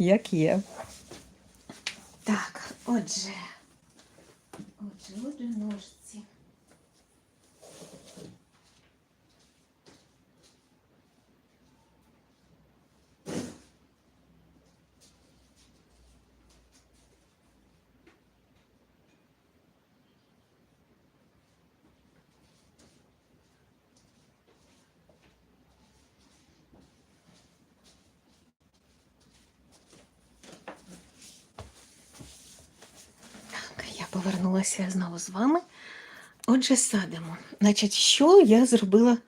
як є. Так, отже. Отже, отже, ножці. Так, я повернулася знову з вами. Отже, садимо. Значить, що я зробила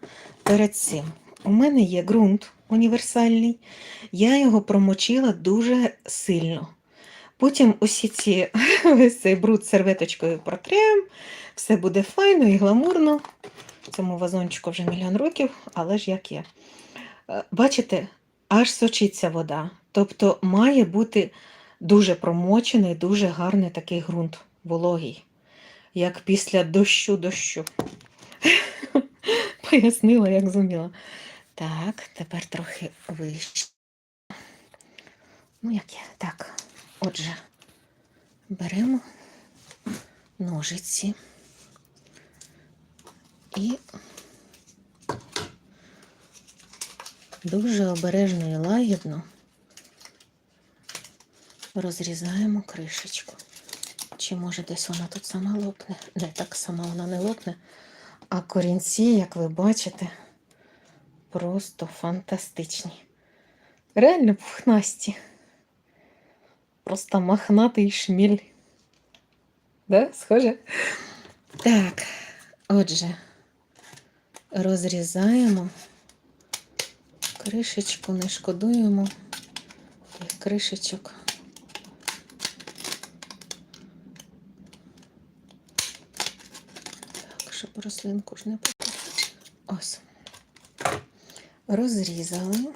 перед цим? У мене є ґрунт універсальний, я його промочила дуже сильно. Потім усі ці, весь цей бруд серветочкою протрем, все буде файно і гламурно. Цьому вазончику вже мільйон років, але ж як є. Е, Бачите, аж сочиться вода. Тобто має бути дуже промочений, дуже гарний такий ґрунт, вологий, як після дощу дощу. Пояснила, як зуміла. Так, тепер трохи вище. Ну, як є? Так, отже, беремо ножиці і дуже обережно і лагідно розрізаємо кришечку. Чи може десь вона тут сама лопне? Не так сама вона не лопне. А корінці, як ви бачите, просто фантастичні. Реально пухнасті. Просто махнатий шміль. Да, схоже? Так, отже, розрізаємо. Кришечку не шкодуємо. Тих кришечок. Так, щоб рослинку ж не попала. Ось. Розрізали.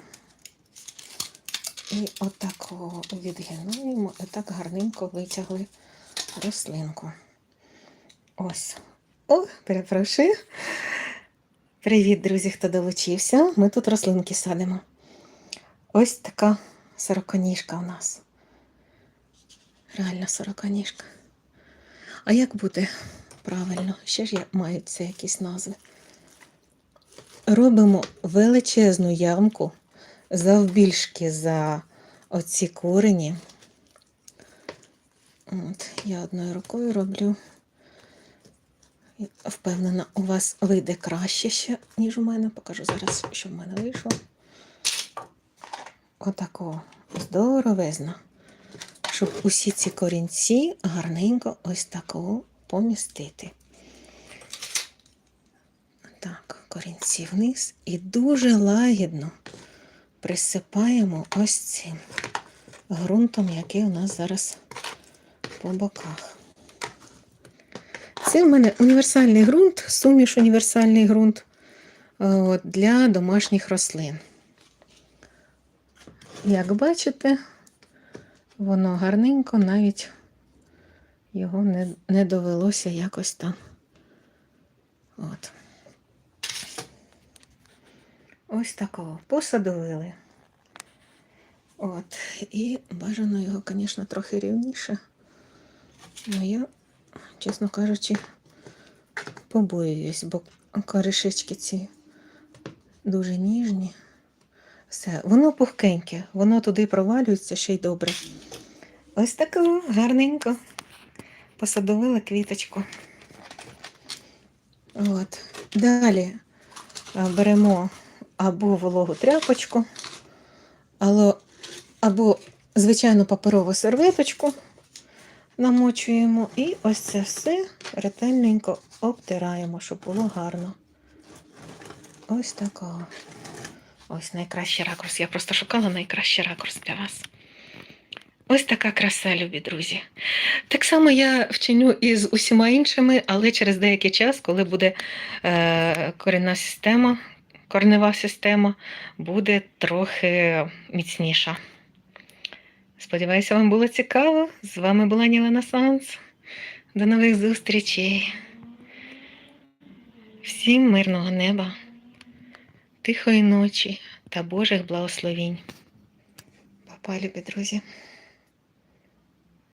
І отако відгинуємо, і так гарненько витягли рослинку. Ось. О, перепрошую. Привіт, друзі, хто долучився. Ми тут рослинки садимо. Ось така сороконіжка у нас. Реально сороконіжка. А як буде правильно? Ще ж я маю це якісь назви. Робимо величезну ямку завбільшки за оці корені. От, я одною рукою роблю. Впевнена, у вас вийде краще ще, ніж у мене. Покажу зараз, що в мене вийшло. Отако здоровезно. Щоб усі ці корінці гарненько ось такого помістити. Так, корінці вниз і дуже лагідно присипаємо ось цим ґрунтом, який у нас зараз по боках. Це в мене універсальний ґрунт, суміш універсальний ґрунт е, для домашніх рослин. Як бачите, воно гарненько, навіть його не, не довелося якось там. От. Ось такого. Посадовили. От. І бажано його, звісно, трохи рівніше. Ну, я, чесно кажучи, побоююсь, бо коришечки ці дуже ніжні. Все, воно пухкеньке, воно туди провалюється ще й добре. Ось таку гарненько посадовила квіточку. От. Далі беремо або вологу тряпочку, або, або звичайну паперову серветочку намочуємо і ось це все ретельненько обтираємо, щоб було гарно. Ось такого. Ось найкращий ракурс. Я просто шукала найкращий ракурс для вас. Ось така краса, любі друзі. Так само я вчиню і з усіма іншими, але через деякий час, коли буде е, корінна система, корнева система, буде трохи міцніша. Сподіваюся, вам було цікаво. З вами була Ніла Санс. До нових зустрічей. Всім мирного неба, тихої ночі та Божих благословінь. Па-па. Любі друзі.